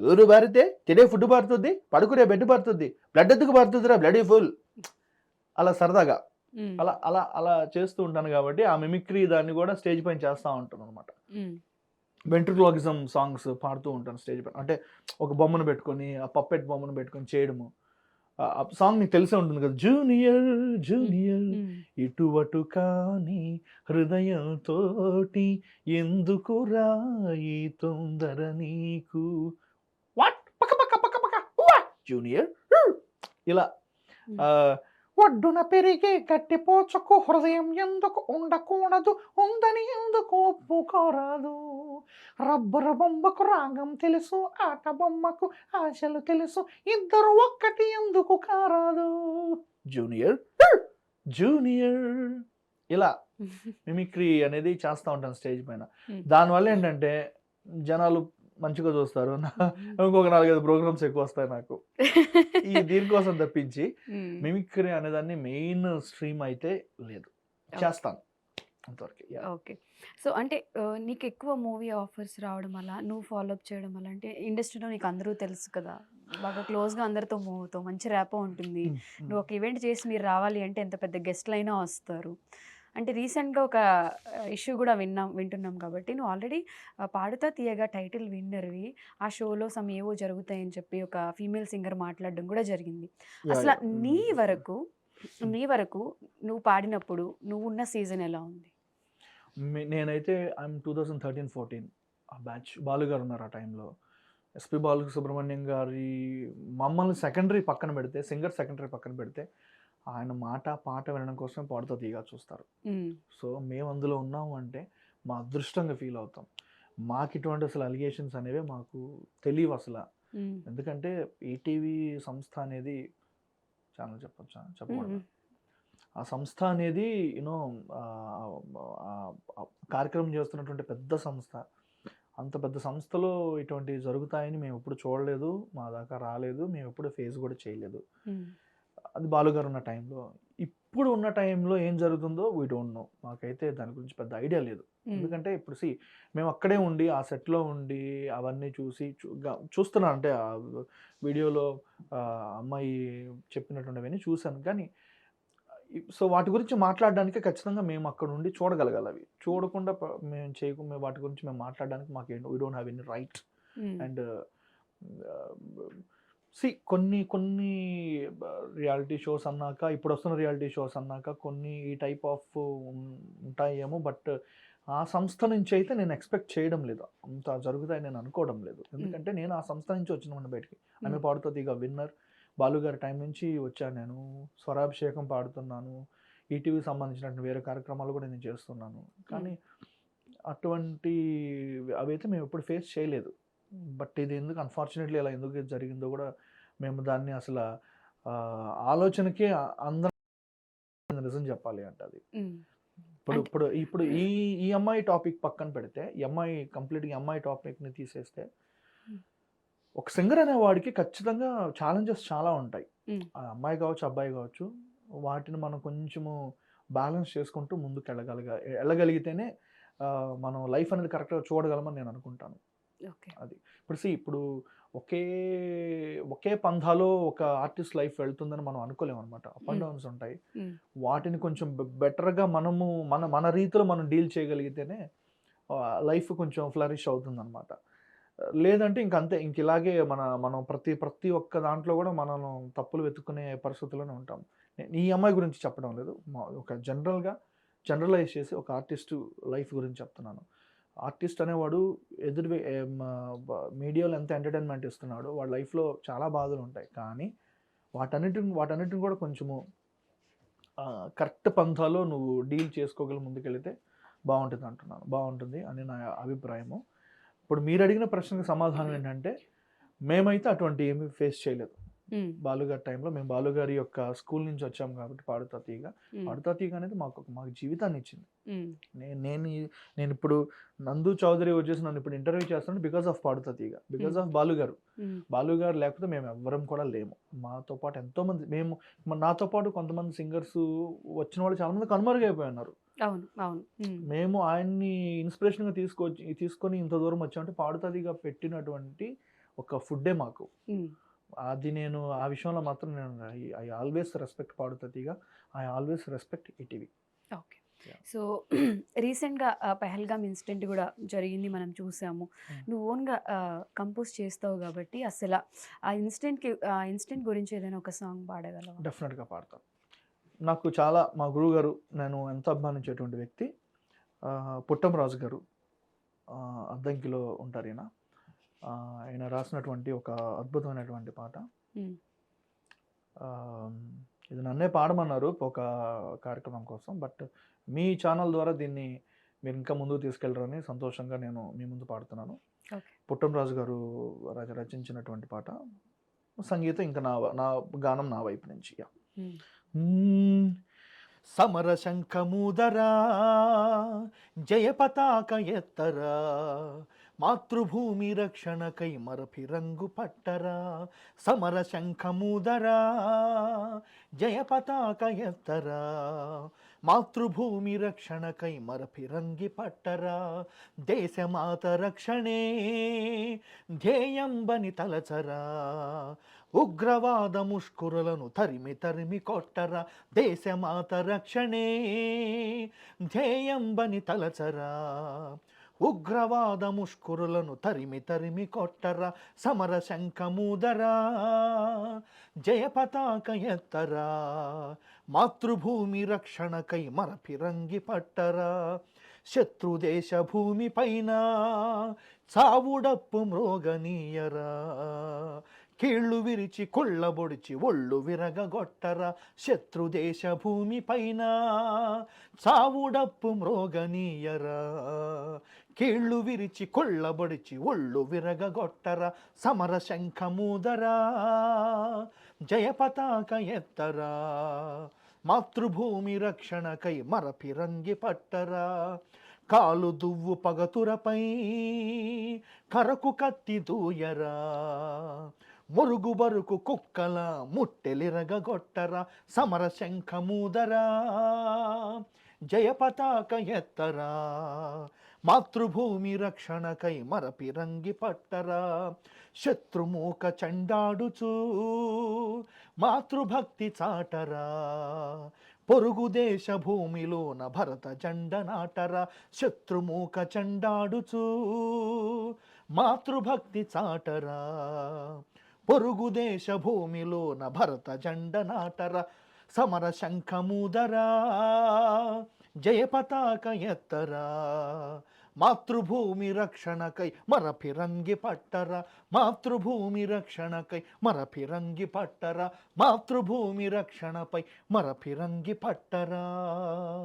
ఊరు పారితే? తినే ఫుడ్ పారుతుంది పడుకునే బెడ్ పారుతుంది బ్లడ్ ఎందుకు పారుతుందిరా? Blood full. అలా సరదాగా. అలా అలా అలా చేస్తూ ఉంటాను కాబట్టి ఆ మిమిక్రీ దాన్ని కూడా స్టేజ్ పైన చేస్తూ ఉంటాను అనమాట వెంట్రులాగిజం సాంగ్స్ పాడుతూ ఉంటాను స్టేజ్ పైన. అంటే ఒక బొమ్మను పెట్టుకొని ఆ పప్పెట్ బొమ్మను పెట్టుకొని చేయడము. ఆ- సాంగ్ నీకు తెలిసే ఉంటుంది కదా? జూనియర్ జూనియర్ ఉమ్. ఇటువటు కాని హృదయంతోటి ఎందుకు రాయి తొందర నీకు? జూనియర్. ఇలా ఒడ్డున పెరిగే గట్టి పోచకు హృదయం ఎందుకు ఉండకూడదు? ఉందని ఎందుకు ఒప్పుకోరాదు? రబ్బర బొమ్మకు రాగం తెలుసు ఆట బొమ్మకు ఆశలు తెలుసు ఇద్దరు ఒక్కటి ఎందుకు కారాదు? జూనియర్. జూనియర్. ఇలా మిమిక్రీ అనేది చేస్తూ ఉంటాను స్టేజ్ పైన. దానివల్ల ఏంటంటే జనాలు మంచిగా చూస్తారు. ఇంకొక నాలుగైదు ప్రోగ్రామ్స్ ఎక్కువ వస్తాయి నాకు. ఈ దీనికోసం తప్పించి. మిమిక్రీ అనేదాన్ని మెయిన్ స్ట్రీమ్ అయితే లేదు. చేస్తాను. అంతవరకు. ఓకే. సో అంటే నీకు ఎక్కువ మూవీ ఆఫర్స్ రావడం వల్ల నువ్వు ఫాలో అప్ చేయడం వల్ల అంటే ఇండస్ట్రీలో నీకు అందరూ తెలుసు కదా. బాగా క్లోజ్గా అందరితో మూవ్తో మంచి ర్యాపో ఉంటుంది. నువ్వు ఒక ఈవెంట్ చేసి మీరు రావాలి అంటే ఎంత పెద్ద గెస్ట్లు అయినా వస్తారు. అంటే రీసెంట్గా ఒక ఇష్యూ కూడా విన్నాం వింటున్నాం కాబట్టి. నువ్వు ఆల్రెడీ పాడుతా తీయగా టైటిల్ విన్నర్వి. ఆ షోలో సమ్ ఏవో జరుగుతాయని చెప్పి ఒక ఫీమేల్ సింగర్ మాట్లాడడం కూడా జరిగింది. అసలు. నీ. వరకు నీ వరకు నువ్వు పాడినప్పుడు నువ్వు ఉన్న సీజన్ ఎలా ఉంది? నేనైతే I'm two thousand thirteen fourteen. ఆ బ్యాచ్ బాలు గారు ఉన్నారు ఆ టైంలో. ఎస్పి బాలు సుబ్రహ్మణ్యం గారి మమ్మల్ని సెకండరీ పక్కన పెడితే సింగర్ సెకండరీ పక్కన పెడితే ఆయన మాట పాట వినడం కోసం పాడుతూ తీగా చూస్తారు. సో మేము అందులో ఉన్నాము అంటే మా అదృష్టంగా ఫీల్ అవుతాం. మాకు ఇటువంటి అసలు అలిగేషన్స్ అనేవి మాకు తెలియవు అసలు. ఎందుకంటే ఈటీవీ సంస్థ అనేది ఛానల్ చెప్పొచ్చా? చెప్పకూడదు. ఆ సంస్థ అనేది యూనో కార్యక్రమం చేస్తున్నటువంటి పెద్ద సంస్థ. అంత పెద్ద సంస్థలో ఇటువంటి జరుగుతాయని మేము ఎప్పుడు చూడలేదు. మా దాకా రాలేదు. మేము ఎప్పుడు ఫేస్ కూడా చేయలేదు. అది బాలుగారు ఉన్న టైంలో. ఇప్పుడు ఉన్న టైంలో ఏం జరుగుతుందో వీ డోంట్ నో మాకైతే దాని గురించి పెద్ద ఐడియా లేదు. ఎందుకంటే ఇప్పుడు సి మేము అక్కడే ఉండి ఆ సెట్లో ఉండి అవన్నీ చూసి చూస్తున్నాను అంటే ఆ వీడియోలో అమ్మాయి చెప్పినటువంటివన్నీ చూశాను. కానీ సో వాటి గురించి మాట్లాడడానికి ఖచ్చితంగా మేము అక్కడ ఉండి చూడగలగాలి అవి. చూడకుండా మేము చేయకుండా వాటి గురించి మేము మాట్లాడడానికి మాకు we don't have any right and C కొన్ని కొన్ని రియాలిటీ షోస్ అన్నాక ఇప్పుడు వస్తున్న రియాలిటీ షోస్ అన్నాక కొన్ని ఈ టైప్ ఆఫ్ ఉంటాయేమో బట్ ఆ సంస్థ నుంచి అయితే నేను ఎక్స్పెక్ట్ చేయడం లేదు. అంత జరుగుతాయి నేను అనుకోవడం లేదు. ఎందుకంటే నేను ఆ సంస్థ నుంచి వచ్చిన బయటికి. ఆమె పాడుతుంది ఇక విన్నర్ బాలుగారి టైం నుంచి వచ్చాను నేను. స్వరాభిషేకం పాడుతున్నాను. ఈటీవీ సంబంధించిన వేరే కార్యక్రమాలు కూడా నేను చేస్తున్నాను. కానీ అటువంటి అవైతే మేము ఎప్పుడు ఫేస్ చేయలేదు. బట్ ఇది ఎందుకు అన్ఫార్చునేట్లీ అలా ఎందుకు జరిగిందో కూడా మేము దాన్ని అసలు ఆలోచనకే అందరం నిజం చెప్పాలి అంట అది. ఇప్పుడు ఇప్పుడు ఇప్పుడు ఈ ఈ అమ్మాయి టాపిక్ పక్కన పెడితే ఈ అమ్మాయి కంప్లీట్గా అమ్మాయి టాపిక్ని తీసేస్తే. ఒక సింగర్ అనేవాడికి ఖచ్చితంగా ఛాలెంజెస్ చాలా ఉంటాయి. ఆ అమ్మాయి కావచ్చు అబ్బాయి కావచ్చు వాటిని మనం కొంచెము బ్యాలెన్స్ చేసుకుంటూ ముందుకు వెళ్ళగలగ వెళ్ళగలిగితేనే మనం లైఫ్ అనేది కరెక్ట్గా చూడగలమని నేను అనుకుంటాను. ఓకే. ఇప్పుడు సి ఇప్పుడు ఒకే ఒకే పంధాలో ఒక ఆర్టిస్ట్ లైఫ్ వెళ్తుందని మనం అనుకోలేము అనమాట అప్ అండ్. డౌన్స్ ఉంటాయి. వాటిని కొంచెం బెటర్గా మనము మన మన రీతిలో మనం డీల్ చేయగలిగితేనే లైఫ్ కొంచెం ఫ్లరిష్ అవుతుంది అనమాట లేదంటే ఇంక అంతే ఇంక ఇలాగే మన మనం ప్రతి ప్రతి ఒక్క దాంట్లో కూడా మనం తప్పులు వెతుక్కునే పరిస్థితుల్లోనే ఉంటాం. నేను ఈ అమ్మాయి గురించి చెప్పడం లేదు. ఒక జనరల్గా జనరలైజ్ చేసి ఒక ఆర్టిస్ట్ లైఫ్ గురించి చెప్తున్నాను. ఆర్టిస్ట్ అనేవాడు ఎదురు మీడియాలో ఎంత ఎంటర్టైన్మెంట్ ఇస్తున్నాడో వాడి లైఫ్లో చాలా బాధలు ఉంటాయి. కానీ వాటన్నిటిని వాటన్నిటిని కూడా కొంచెము కరెక్ట్ పంథాలో నువ్వు డీల్ చేసుకోగల ముందుకెళ్తే బాగుంటుంది అంటున్నాను. బాగుంటుంది అని నా అభిప్రాయము. ఇప్పుడు మీరు అడిగిన ప్రశ్నకు సమాధానం ఏంటంటే మేమైతే అటువంటి ఏమీ ఫేస్ చేయలేదు. బాలుగారి టైంలో మేము బాలుగారి యొక్క స్కూల్ నుంచి వచ్చాము కాబట్టి పాడుతా తీగ. పాడుతా తీగ అనేది మాకు మాకు జీవితాన్ని ఇచ్చింది. నేను నేను నేను ఇప్పుడు నందు చౌదరి వచ్చేసి నన్ను ఇప్పుడు ఇంటర్వ్యూ చేస్తున్నాను బికాస్ ఆఫ్ పాడుతా తీగ బికాస్. ఆఫ్ బాలు గారు ఉమ్, బాలు గారు లేకపోతే మేము ఎవ్వరం కూడా లేము. మాతో పాటు ఎంతో మంది మేము నాతో పాటు కొంతమంది సింగర్స్ వచ్చిన వాళ్ళు చాలా మంది కనుమరుగైపోయి ఉన్నారు అవును. అవును మేము ఆయన్ని ఇన్స్పిరేషన్గా తీసుకొచ్చి తీసుకొని ఇంత దూరం వచ్చామంటే పాడుతాదిగా పెట్టినటువంటి ఒక ఫుడ్డే మాకు. అది నేను ఆ విషయంలో మాత్రం నేను I always respect పాడుతుందిగా I always respect ETV okay. So రీసెంట్గా పెహల్గామ్ ఇన్సిడెంట్ కూడా జరిగింది మనం చూసాము. నువ్వు ఓన్గా కంపోజ్ చేస్తావు కాబట్టి అసలు ఆ ఇన్సిడెంట్కి ఆ ఇన్సిడెంట్ గురించి ఏదైనా ఒక సాంగ్ పాడగలవా? డెఫినెట్గా పాడతాను నాకు చాలా మా గురువు గారు నేను ఎంత అభిమానించేటువంటి వ్యక్తి ఆ, పుట్టమరాజు గారు అద్దంకిలో ఉంటారు ఈయన. ఆయన రాసినటువంటి ఒక అద్భుతమైనటువంటి పాట. ఆ, ఇది నన్నే పాడమన్నారు ఒక కార్యక్రమం కోసం బట్ మీ ఛానల్ ద్వారా దీన్ని మీరు ఇంకా ముందుకు తీసుకెళ్ళరని సంతోషంగా నేను మీ ముందు పాడుతున్నాను Okay. పుట్టమరాజు గారు రచ- రచించినటువంటి పాట సంగీతం ఇంకా నా నా గానం నా వైపు నుంచి యా ఉమ్. మ్మ్. సమర శంఖమూదరా జయ పతాక ఎత్తరా మాతృభూమి రక్షణకై మరపి రంగు పట్టరా సమర శంఖముదరా జయ పతాక ఎత్తరా. మాతృభూమి రక్షణకై మరపి రంగి పట్టరా దేశమాత రక్షణే ధ్యేయంబని తలచరా. ఉగ్రవాద ముష్కురులను తరిమి తరిమి కొట్టరా దేశమాత రక్షణే ధ్యేయంబని తలచరా. ఉగ్రవాద ముష్కురులను తరిమి తరిమి కొట్టరా సమర శంఖమూదరా జయ పతాక ఎత్తరా మాతృభూమి రక్షణకై మరపి రంగి పట్టరా శత్రుదేశ భూమి పైన చావుడప్పు మ్రోగనీయరా. కీళ్ళు విరిచి కుళ్ళబొడిచి ఒళ్ళు విరగగొట్టరా. శత్రుదేశ భూమి పైన చావుడప్పు మ్రోగనీయరా. కీళ్ళు విరిచి కొళ్ళబొడిచి ఒళ్ళు విరగగొట్టరా. సమర శంఖమూదరా జయపతాక ఎత్తరా. మాతృభూమి రక్షణకై మరపి రంగి పట్టరా. కాలు దువ్వు పగతురపై కరకు కత్తి దూయరా. మురుగు బరుకు కుక్కల ముట్టెలిరగొట్టరా సమర శంఖమూదరా జయ పతాక ఎత్తరా మాతృభూమి రక్షణకై మరపి రంగి పట్టరా శత్రుమూక చండాడుచూ మాతృభక్తి చాటరా పొరుగు దేశ భూమిలోన భరత చండ నాటరా శత్రుమూక చండాడుచూ మాతృభక్తి చాటరా. పొరుగు దేశ భూమిలోన భరత జండ నాటర సమర శంఖముదరా జయ పతాక ఎత్తరా మాతృభూమి రక్షణకై మరపిరంగి పట్టర మాతృభూమి రక్షణకై మరపిరంగి పట్టర మాతృభూమి రక్షణపై మరపిరంగి పట్టరా.